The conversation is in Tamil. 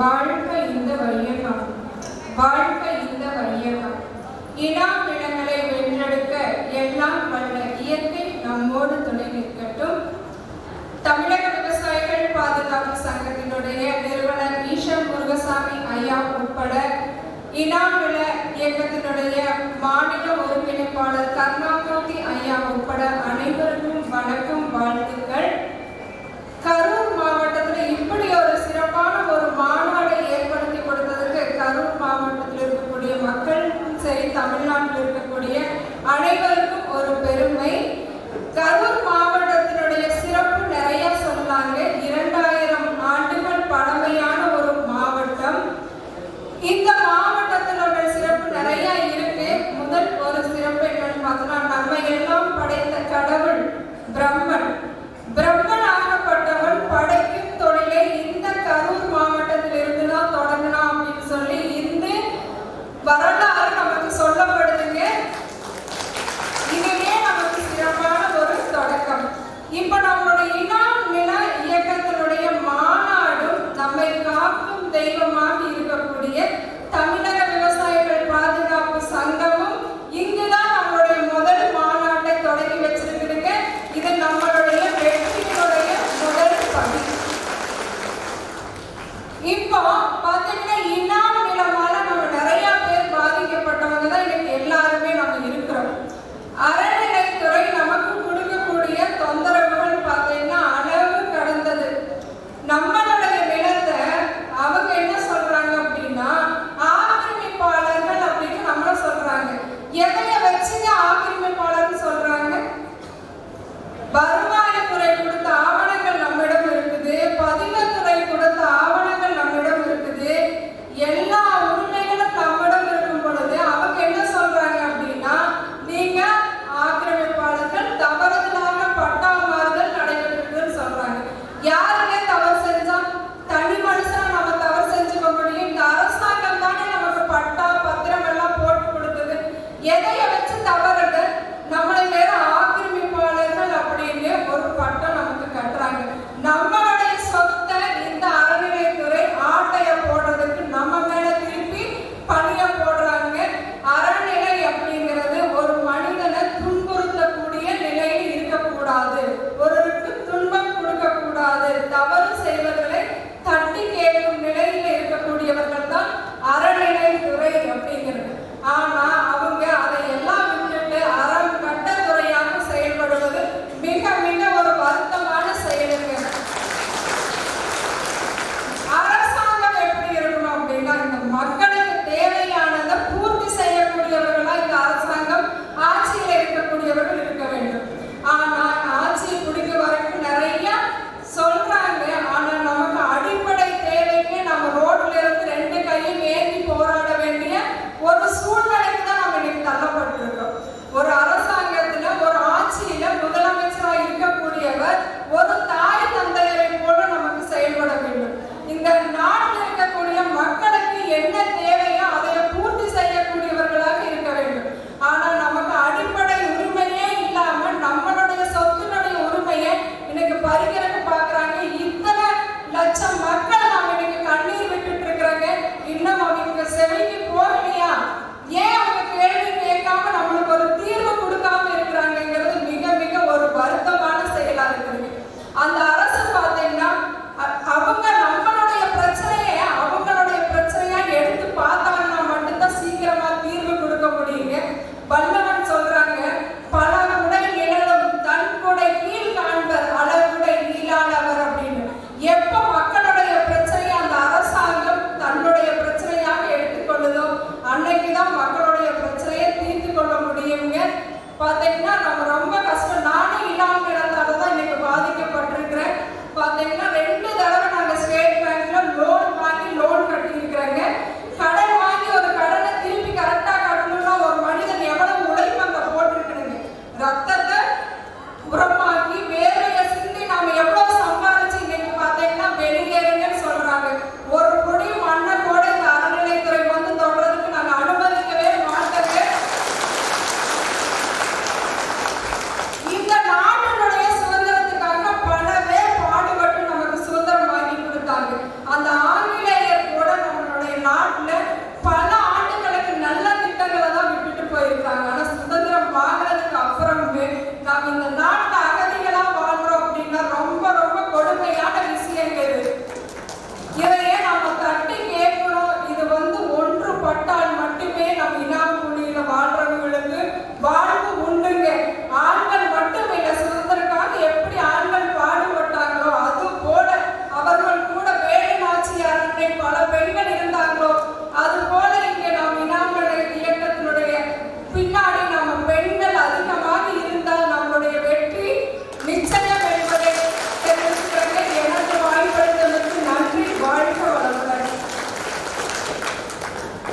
வாழ்க்கை இந்த வையகம் வாழ்க்கை இந்த வையகம் இனாம் இடங்களை வென்றெடுக்க எல்லாம் வல்ல இயற்கை நம்மோடு துணை நிற்கட்டும். தமிழக விவசாயிகள் பாதுகாப்பு சங்கத்தினுடைய நிறுவனர் ஈஷன் முருகசாமி ஐயா உட்பட இனாமில இயக்கத்தினுடைய தமிழ்நாட்டில் இருக்கக்கூடிய அனைவருக்கும் ஒரு பெருமை. கரூர் மாவட்டத்தினுடைய சிறப்பு நிறைய சொன்னாங்க. இரண்டாயிரம் ஆண்டுகள் பழமையான ஒரு மாவட்டம். இந்த மாவட்டத்தினுடைய சிறப்பு நிறைய இருக்கு. முதல் ஒரு சிறப்பு என்னன்னு பார்த்தோம்னா நம்ம எல்லாம் படைத்த கடவுள் பிரம்மன். பிரம்மன் ஆகப்பட்டவன் படைக்கும் தொழிலை இந்த கரூர் மாவட்டத்திலிருந்து தான் தொடங்கினான் அப்படின்னு சொல்லி இந்த வரலாறு தெய்வமாக இருக்கக்கூடிய 也都有人知道了 Agora